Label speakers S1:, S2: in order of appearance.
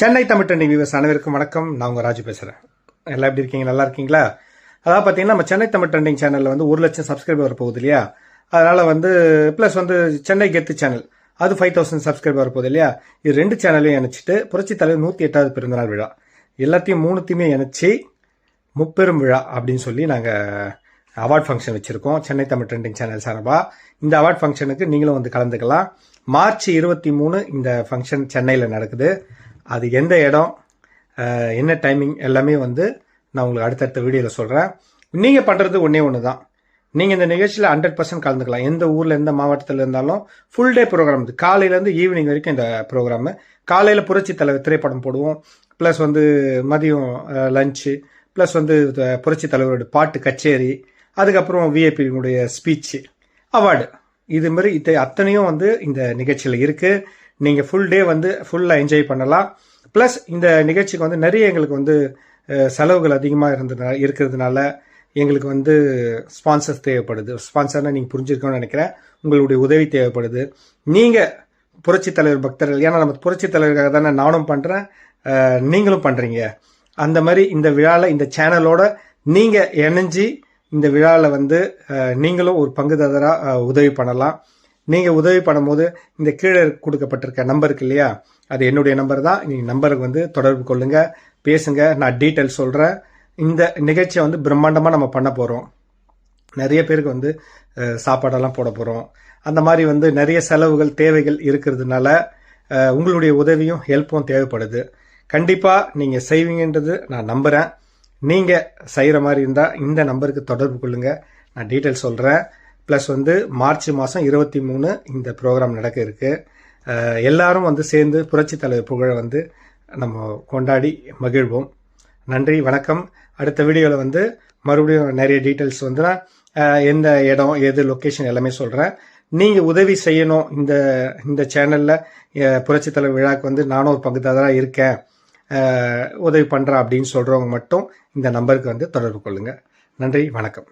S1: Chennai Tamil trending viewers அனைவருக்கும் வணக்கம் நான் உங்கள் ராஜு பேசுகிறேன் எல்லாம் எப்படி இருக்கீங்க நல்லா இருக்கீங்களா அதாவது பார்த்தீங்கன்னா நம்ம சென்னை தமிழ் ட்ரெண்டிங் சேனலில் வந்து ஒரு லட்சம் சப்ஸ்கிரைபர் போகுது இல்லையா அதனால் வந்து ப்ளஸ் வந்து சென்னை கெத்து சேனல் அது ஃபைவ் தௌசண்ட் சப்ஸ்கிரைபர் வரப்போகுது இல்லையா இது ரெண்டு சேனலையும் இணைச்சிட்டு புரட்சி தலைவர் நூற்றி எட்டாவது பிறந்தநாள் விழா எல்லாத்தையும் மூணுத்தையுமே இணைச்சி முப்பெரும் விழா அப்படின்னு சொல்லி நாங்கள் அவார்ட் ஃபங்க்ஷன் வச்சுருக்கோம் சென்னை தமிழ் ட்ரெண்டிங் சேனல் சார்பாக இந்த அவார்ட் ஃபங்க்ஷனுக்கு நீங்களும் வந்து கலந்துக்கலாம் மார்ச் இருபத்தி மூணு இந்த ஃபங்க்ஷன் சென்னையில் நடக்குது அது எந்த இடம் என்ன டைமிங் எல்லாமே வந்து நான் உங்களுக்கு அடுத்தடுத்த வீடியோவில் சொல்கிறேன் நீங்கள் பண்ணுறது ஒன்றே ஒன்று தான் நீங்கள் இந்த நிகழ்ச்சியில் ஹண்ட்ரட் பர்சன்ட் கலந்துக்கலாம் எந்த ஊரில் எந்த மாவட்டத்தில் இருந்தாலும் ஃபுல் டே ப்ரோக்ராம் இது காலையிலேருந்து ஈவினிங் வரைக்கும் இந்த ப்ரோக்ராமு காலையில் புரட்சி தலைவர் திரைப்படம் போடுவோம் ப்ளஸ் வந்து மதியம் லஞ்சு ப்ளஸ் வந்து புரட்சி தலைவரோட பாட்டு கச்சேரி அதுக்கப்புறம் விஐபியினுடைய ஸ்பீச்சு அவார்டு இது மாதிரி இத்த அத்தனையும் வந்து இந்த நிகழ்ச்சியில் இருக்குது நீங்கள் ஃபுல் டே வந்து ஃபுல்லாக என்ஜாய் பண்ணலாம் ப்ளஸ் இந்த நிகழ்ச்சிக்கு வந்து நிறைய எங்களுக்கு வந்து செலவுகள் அதிகமாக இருந்ததுனால இருக்கிறதுனால எங்களுக்கு வந்து ஸ்பான்சர்ஸ் தேவைப்படுது ஸ்பான்சர்னால் நீங்கள் புரிஞ்சிருக்கணும்னு நினைக்கிறேன் உங்களுடைய உதவி தேவைப்படுது நீங்கள் புரட்சி தலைவர் பக்தர்கள் ஏன்னா நம்ம புரட்சி தலைவருக்காக தானே நானும் பண்ணுறேன் நீங்களும் பண்ணுறீங்க அந்த மாதிரி இந்த விழாவில் இந்த சேனலோட நீங்கள் இணைஞ்சி இந்த விழாவில் வந்து நீங்களும் ஒரு பங்குதாரராக உதவி பண்ணலாம் நீங்கள் உதவி பண்ணும்போது இந்த கீழே கொடுக்கப்பட்டிருக்க நம்பருக்கு இல்லையா அது என்னுடைய நம்பர் தான் நீங்கள் நம்பருக்கு வந்து தொடர்பு கொள்ளுங்கள் பேசுங்க நான் டீட்டெயில் சொல்கிறேன் இந்த நிகழ்ச்சியை வந்து பிரம்மாண்டமாக நம்ம பண்ண போகிறோம் நிறைய பேருக்கு வந்து சாப்பாடெல்லாம் போட போகிறோம் அந்த மாதிரி வந்து நிறைய செலவுகள் தேவைகள் இருக்கிறதுனால உங்களுடைய உதவியும் ஹெல்ப்பும் தேவைப்படுது கண்டிப்பாக நீங்கள் செய்வீங்கன்றது நான் நம்புகிறேன் நீங்கள் செய்கிற மாதிரி இருந்தால் இந்த நம்பருக்கு தொடர்பு கொள்ளுங்கள் நான் டீட்டெயில் சொல்கிறேன் ப்ளஸ் வந்து மார்ச் மாதம் இருபத்தி மூணு இந்த ப்ரோக்ராம் நடக்க இருக்கு எல்லாரும் வந்து சேர்ந்து புரட்சி தலைவர் புகழை வந்து நம்ம கொண்டாடி மகிழ்வோம் நன்றி வணக்கம் அடுத்த வீடியோவில் வந்து மறுபடியும் நிறைய டீட்டெயில்ஸ் வந்து நான் எந்த இடம் எது லொக்கேஷன் எல்லாமே சொல்கிறேன் நீங்கள் உதவி செய்யணும் இந்த இந்த சேனலில் தலைவர் விழாவுக்கு வந்து நானும் ஒரு பங்குதாரராக இருக்கேன் உதவி பண்ணுறேன் அப்படின்னு சொல்கிறவங்க மட்டும் இந்த நம்பருக்கு வந்து தொடர்பு கொள்ளுங்கள் நன்றி வணக்கம்